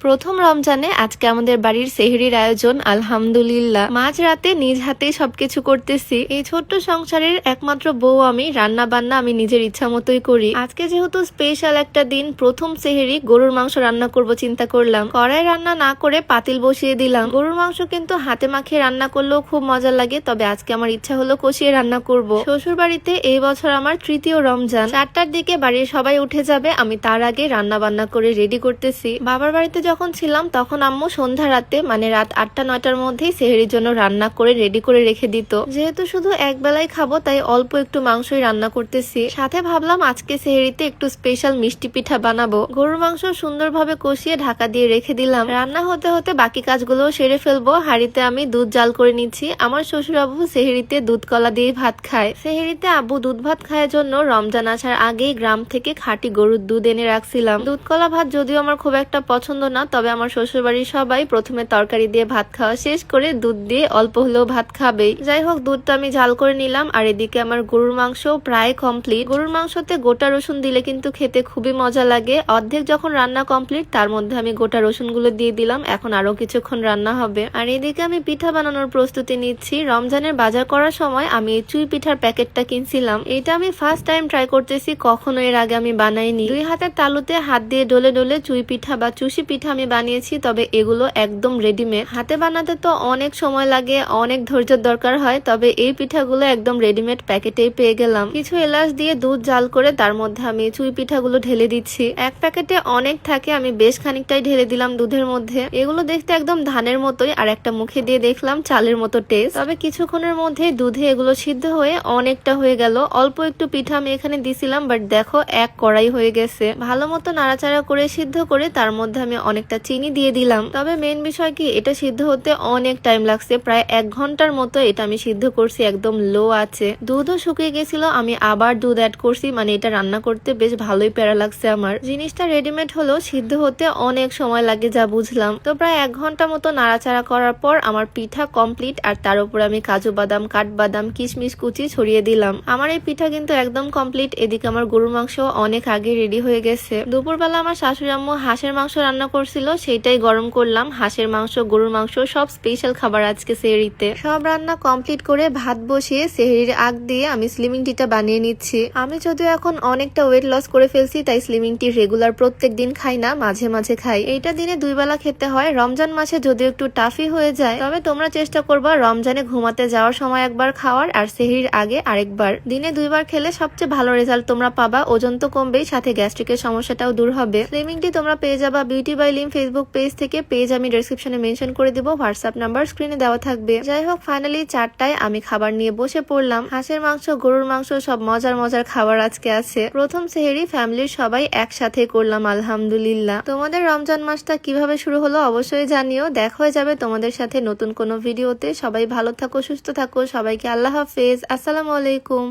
প্রথম রমজানে আজকে আমাদের বাড়ির সেহরির আয়োজন, আলহামদুলিল্লাহ। মাঝ রাতে নিজ হাতে সবকিছু করতেছি। এই ছোট্ট সংসারের একমাত্র বউ আমি রান্না বান্না আমি নিজের ইচ্ছা মতোই করি। আজকে যেহেতু স্পেশাল একটা দিন, প্রথম সেহেরি, গরুর মাংস রান্না করব চিন্তা করলাম। কড়াই রান্না না করে পাতিল বসিয়ে দিলাম। গরুর মাংস কিন্তু হাতে মাখিয়ে রান্না করলেও খুব মজা লাগে, তবে আজকে আমার ইচ্ছা হলো কষিয়ে রান্না করব। শ্বশুর বাড়িতে এই বছর আমার তৃতীয় রমজান। চারটার দিকে বাড়ির সবাই উঠে যাবে, আমি তার আগে রান্না বান্না করে রেডি করতেছি। বাবার বাড়িতে যখন ছিলাম, তখন আম্মু সন্ধ্যা রাতে মানে রাত আটটা, নয়টার মধ্যেই সেহেরির জন্য রান্না করে রেডি করে রেখে দিত। যেহেতু শুধু এক বেলায় খাব, তাই অল্প একটু মাংসই রান্না করতেছি। সাথে ভাবলাম আজকে সেহেরিতে একটু স্পেশাল মিষ্টি পিঠা বানাবো। গরুর মাংস সুন্দরভাবে কষিয়ে ঢাকা দিয়ে রেখে দিলাম। রান্না হতে হতে বাকি কাজগুলোও সেরে ফেলব। হাঁড়িতে আমি দুধ জাল করে নিচ্ছি। আমার শ্বশুর আব্বু সেহেরিতে দুধ কলা দিয়ে ভাত খায়। সেহেরিতে আব্বু দুধ ভাত খাওয়ার জন্য রমজান আসার আগেই গ্রাম থেকে খাঁটি গরুর দুধ এনে রাখছিলাম। দুধ কলা ভাত যদিও আমার খুব একটা পছন্দ না, তবে আমার শ্বশুর বাড়ির সবাই প্রথমে তরকারি দিয়ে ভাত খাওয়া শেষ করে দুধ দিয়ে অল্প হলেও ভাত খাবেই। যাই হোক দুধটা আমি ঝাল করে নিলাম, আর এদিকে আমার গরুর মাংস প্রায় কমপ্লিট গরুর মাংসতে গোটা রসুন দিলে কিন্তু খেতে খুবই মজা লাগে। অর্ধেক যখন রান্না কমপ্লিট তার মধ্যে আমি গোটা রসুনগুলো দিয়ে দিলাম, এখন আরও কিছুক্ষণ রান্না হবে। আর এদিকে আমি পিঠা বানানোর প্রস্তুতি নিচ্ছি। রমজানের বাজার করার সময় আমি এই চুই পিঠার প্যাকেটটা কিনছিলাম। এটা আমি ফার্স্ট টাইম ট্রাই করতেছি, কখনো এর আগে আমি বানাইনি। দুই হাতের তালুতে হাত দিয়ে ডলে ডলে চুই পিঠা বা চুষি পিঠা আমি বানিয়েছি, তবে এগুলো একদম রেডিমেড হাতে বানাতে তো অনেক সময় লাগে, অনেক ধৈর্যের দরকার হয়, তবে এই পিঠাগুলো একদম রেডিমেড প্যাকেটেই পেয়ে গেলাম। কিছু এলাচ দিয়ে দুধ জাল করে তার মধ্যে আমি চুই পিঠাগুলো ঢেলে দিচ্ছি। এক প্যাকেটে অনেক থাকে, আমি বেশ খানিকটাই ঢেলে দিলাম দুধের মধ্যে। এগুলো দেখতে একদম ধানের মতোই, আর একটা মুখে দিয়ে দেখলাম চালের মতো টেস্ট তবে কিছুক্ষণের মধ্যে দুধে এগুলো সিদ্ধ হয়ে অনেকটা হয়ে গেল। অল্প একটু পিঠা আমি এখানে দিছিলাম, বাট দেখো এক কড়াই হয়ে গেছে। ভালো মতো নাড়াচাড়া করে, সিদ্ধ করে তার মধ্যে আমি অনেকটা চিনি দিয়ে দিলাম। তবে মেন বিষয় কি, এটা সিদ্ধ হতে অনেক টাইম লাগছে, প্রায় এক ঘণ্টার মতো এটা আমি সিদ্ধ করছি, একদম লো আছে। দুধও শুকিয়ে গেছিল, আমি আবার দুধ অ্যাড করছি মানে এটা রান্না করতে বেশ ভালোই প্যারা লাগছে আমার। জিনিসটা রেডিমেড হলো সিদ্ধ হতে অনেক সময় লাগে যা বুঝলাম। তো প্রায় এক ঘণ্টা মতো নাড়াচাড়া করার পর আমার পিঠা কমপ্লিট আর তার উপর আমি কাজু বাদাম, কাঠবাদাম, কিশমিশ কুচি ছড়িয়ে দিলাম। আমার এই পিঠা কিন্তু একদম কমপ্লিট এদিকে আমার গরুর মাংস অনেক আগে রেডি হয়ে গেছে। দুপুরবেলা আমার শাশুড়ি আম্মু হাঁসের মাংস রান্না করছিল সেইটাই গরম করলাম। হাঁসের মাংস, গরুর মাংস, সব স্পেশাল খাবার আজকে সেহরিতে। সব রান্না কমপ্লিট করে ভাত বসিয়ে সেহরির আগ দিয়ে আমি স্লিমিং টিটা বানিয়ে নিচ্ছি। আমি যদিও এখন অনেকটা ওয়েট লস করে ফেলছি, তাই স্লিমিং টি রেগুলার প্রত্যেক দিন খাই না, মাঝে মাঝে খাই। এইটা দিনে দুই বেলা খেতে হয়। রমজান মাসে যদিও একটু টাফি হয়ে যায়, তবে তোমরা চেষ্টা করবা রমজানে ঘুমাতে যাওয়ার সময় একবার খাওয়ার আর সেহরির আগে আরেকবার। দিনে দুইবার খেলে সবচেয়ে ভালো রেজাল্ট তোমরা পাবা, ওজন তো কমবেই, সাথে গ্যাস্ট্রিকের সমস্যাটাও দূর হবে। স্লিমিং টি তোমরা পেয়ে যাবা beauty by Lim Facebook page থেকে পেজ আমি ডেসক্রিপশনে মেনশন করে দিব হোয়াটসঅ্যাপ নাম্বার স্ক্রিনে দেওয়া থাকবে। যাই হোক ফাইনালি চারটায় আমি খাবার নিয়ে বসে পড়লাম। হাঁসের মাংস, গরুর মাংস, সব মজার মজার খাবার আজকে আছে। প্রথম সেহেরি ফ্যামিলির সবাই একসাথে করলাম, আলহামদুলিল্লাহ। তোমাদের রমজান মাসটা কীভাবে শুরু হলো অবশ্যই জানিও। দেখা হয়ে যাবে তোমাদের সাথে নতুন কোনো ভিডিওতে। সবাই ভালো থাকো, সুস্থ থাকো। সবাইকে আল্লাহ হাফেজ। আসসালামু আলাইকুম।